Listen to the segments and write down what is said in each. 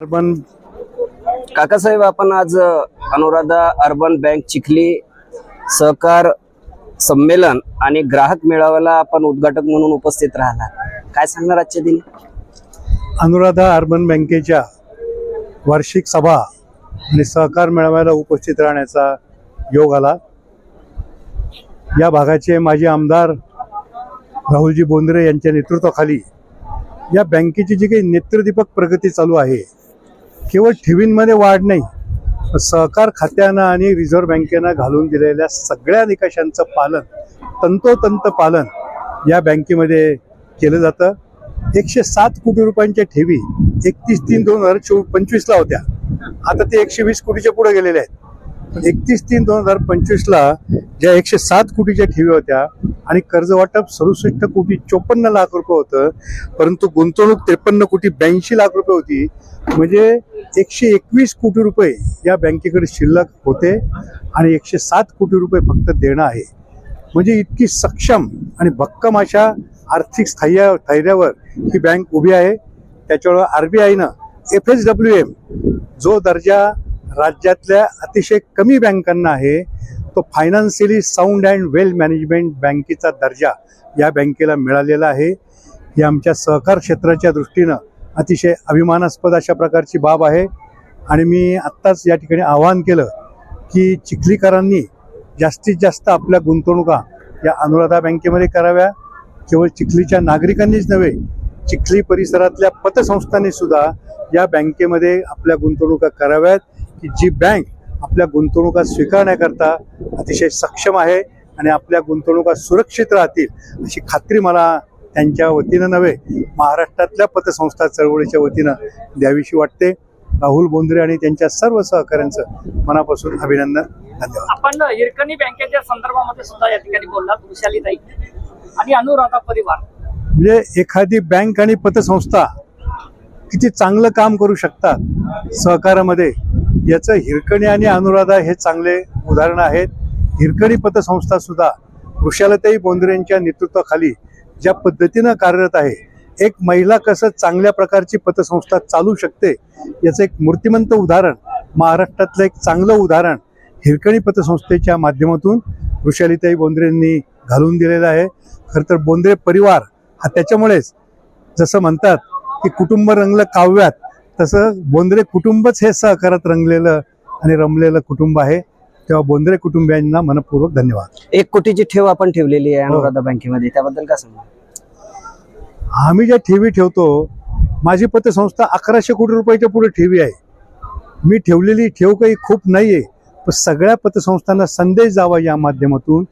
Urban Kakasaheb आपण आज Anuradha urban bank Chikhli सहकार संमेलन आणि ग्राहक मेळाव्याला आपण उद्घाटक म्हणून उपस्थित राहिला काय सांगणार आजच्या दिनी? अनुराधा अर्बन बँकेच्या वार्षिक सभा आणि सहकार मेळाव्याला उपस्थित राहण्याचा योग आला. या भागाचे माजी आमदार राहुलजी बोंद्रे यांच्या नेतृत्वाखाली या बँकेची जी काही नेत्रदीपक प्रगती चालू आहे केवळ ठेवींमध्ये वाढ नाही सहकार खात्यानं आणि रिझर्व्ह बँकेनं घालून दिलेल्या सगळ्या निकषांचं पालन तंतोतंत पालन या बँकेमध्ये केलं जातं. एकशे सात कोटी रुपयांच्या ठेवी एकतीस तीन दोन हजार चो पंचवीसला होत्या. आता ते एकशे वीस कोटीच्या पुढे गेलेल्या आहेत. एकतीस तीन दोन हजार पंचवीसला ज्या एकशे सात कोटीच्या ठेवी होत्या आणि कर्ज वाटप सदुसष्ट कोटी चोपन्न लाख रुपये होतं परंतु गुंतवणूक त्रेपन्न कोटी ब्याऐंशी लाख रुपये होती. म्हणजे एकशे एकवीस कोटी रुपये या बँकेकडे शिल्लक होते आणि एकशे सात कोटी रुपये फक्त देणं आहे. म्हणजे इतकी सक्षम आणि भक्कम अशा आर्थिक स्थैर्या स्थैर्यावर ही बँक उभी आहे. त्याच्यामुळं आर बी आयनं एफ एस डब्ल्यू एम जो दर्जा राज्यातल्या अतिशय कमी बँकांना आहे. तो financially sound and well management बँकेचा दर्जा या बँकेला मिळालेला आहे. ही आमच्या सहकार क्षेत्राच्या दृष्टीनं अतिशय अभिमानास्पद अशा प्रकारची बाब आहे. आणि मी आत्ताच या ठिकाणी आवाहन केलं की चिखलीकरांनी जास्तीत जास्त आपल्या गुंतवणुका या अनुराधा बँकेमध्ये कराव्या. केवळ चिखलीच्या नागरिकांनीच नव्हे चिखली परिसरातल्या पतसंस्थांनी सुद्धा या बँकेमध्ये आपल्या गुंतवणुका कराव्यात. की जी बँक आपल्या गुंतवणुका स्वीकारण्याकरता अतिशय सक्षम आहे आणि आपल्या गुंतवणुका सुरक्षित राहतील अशी खात्री मला त्यांच्या वतीनं नव्हे महाराष्ट्रातल्या पतसंस्था चळवळीच्या वतीनं द्यावीशी वाटते. राहुल बोंद्रे आणि त्यांच्या सर्व सहकाऱ्यांचं मनापासून अभिनंदन. धन्यवाद. आपण हिरकणी बँकेच्या संदर्भामध्ये सुद्धा या ठिकाणी बोललात वृषालीताई आणि अनुराधा परिवार. म्हणजे एखादी बँक आणि पतसंस्था किती चांगलं काम करू शकतात सहकारामध्ये याचं हिरकणी आणि अनुराधा हे चांगले उदाहरण आहेत. हिरकणी पतसंस्था सुद्धा वृषालताई बोंद्रे यांच्या नेतृत्वाखाली ज्या पद्धतीनं कार्यरत आहे एक महिला कसं चांगल्या प्रकारची पतसंस्था चालू शकते याचं एक मूर्तिमंत उदाहरण महाराष्ट्रातलं एक चांगलं उदाहरण हिरकणी पतसंस्थेच्या माध्यमातून वृषालीताई बोंद्रेंनी घालून दिलेलं आहे. खरं तर बोंद्रे परिवार हा त्याच्यामुळेच जसं म्हणतात की कुटुंब रंगलं काव्यात तसं बोंद्रे कुटुंबच हे सहकारात रंगलेलं आणि रमलेलं कुटुंब आहे. तेव्हा बोंद्रे कुटुंबियांना मनपूर्वक धन्यवाद. एक कोटीची ठेव आपण ठेवलेली आहे अनुराधा बँकेमध्ये. त्याबद्दल काय सांगणार आम्ही ज्या ठेवी ठेवतो माझी पतसंस्था अकराशे कोटी रुपयाच्या पुढे ठेवी आहे. मी ठेवलेली ठेव काही खूप नाही आहे पण सगळ्या पतसंस्थांना संदेश जावा या माध्यमातून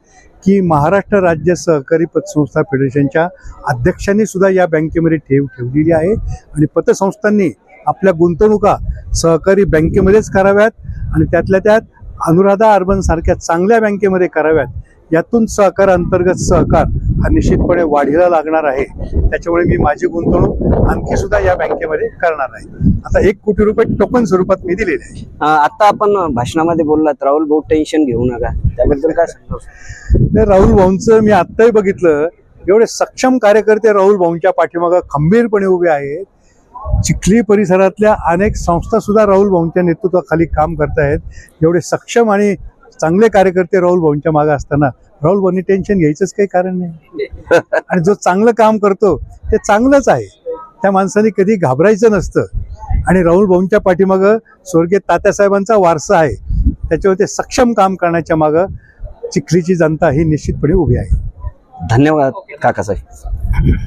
की महाराष्ट्र राज्य सहकारी पतसंस्था फेडरेशनच्या अध्यक्षांनी सुद्धा या बँकेमध्ये ठेव ठेवलेली आहे. आणि पतसंस्थांनी आपल्या गुंतवणुका सहकारी बँकेमध्येच कराव्यात आणि त्यातल्या त्यात अनुराधा अर्बन सारख्या चांगल्या बँकेमध्ये कराव्यात. यातून सहकार अंतर्गत सहकार हा निश्चितपणे वाढीला लागणार आहे. त्याच्यामुळे मी माझी गुंतवणूक आणखी सुद्धा या बँकेमध्ये करणार आहे. आता एक कोटी रुपये टोकन स्वरूपात मी दिलेले आहे. आता आपण भाषणामध्ये बोललात राहुल भाऊ टेन्शन घेऊ नका. त्याबद्दल काय सांगणार तर राहुल भाऊंचं मी आत्ताही बघितलं. एवढे सक्षम कार्यकर्ते राहुल भाऊंच्या पाठीमागं खंबीरपणे उभे आहेत. चिखली परिसरातल्या अनेक संस्था सुद्धा राहुल भाऊंच्या नेतृत्वाखाली काम करतायत एवढे सक्षम आणि चांगले कार्यकर्ते राहुल भाऊंच्या मागे असताना राहुल भाऊंनी टेन्शन घ्यायचंच काही कारण नाही. आणि जो चांगलं काम करतो ते चांगलंच आहे. त्या माणसाने कधी घाबरायचं नसतं. आणि राहुल भाऊंच्या पाठीमागं स्वर्गीय तात्यासाहेबांचा वारसा आहे. त्याच्यावर ते सक्षम काम करण्याच्या मागं चिखलीची जनता ही निश्चितपणे उभी आहे. धन्यवाद काकासाहेब.